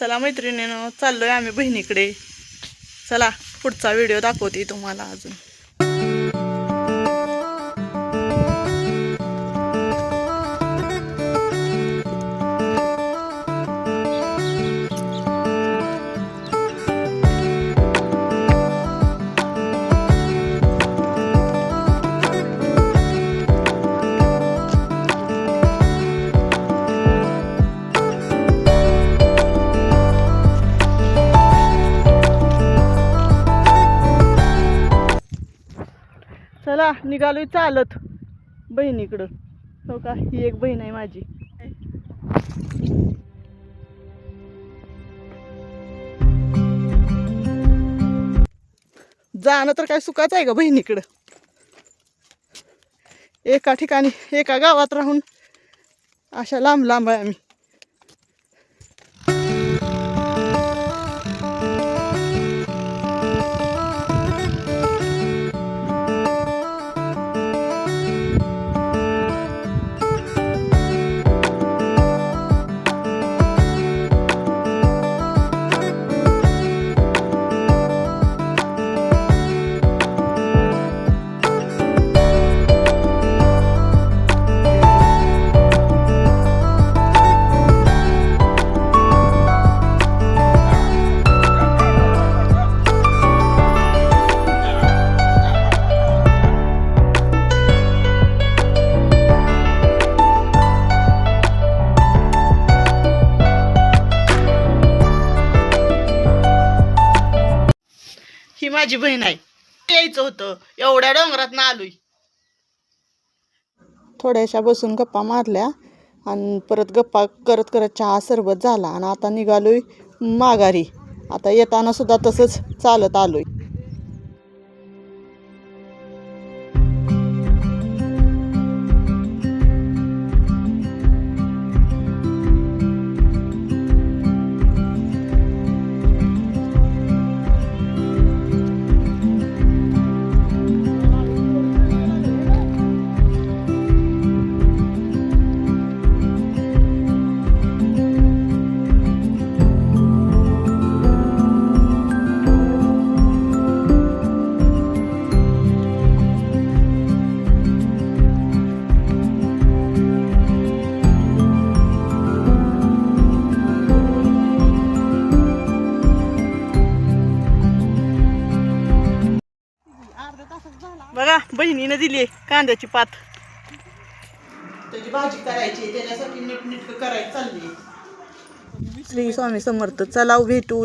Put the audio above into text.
चला मैत्रिणीनं चाललो आहे आम्ही बहिणीकडे. चला पुढचा व्हिडिओ दाखवते तुम्हाला अजून. चला निघालोय चालत. बहिणीकडं हो का? ही एक बहीण आहे माझी. जाणं तर काय सुखाचं आहे का बहिणीकडं एका ठिकाणी एका गावात राहून अशा लांब लांब आहे आम्ही. माझी बहीण आहे. यायचं होतं. एवढ्या डोंगरात ना आलोय. थोड्याशा बसून गप्पा मारल्या आणि परत गप्पा करत करत चहा सरबत झाला आणि आता निघालोय माघारी. आता येताना सुद्धा तसंच चालत आलोय. बघा बहिणीनं दिली कांद्याची पात. त्याची भाजी करायची त्याच्यासाठी नीट नीट करायची चालली श्री स्वामी समर्थ चला भेटू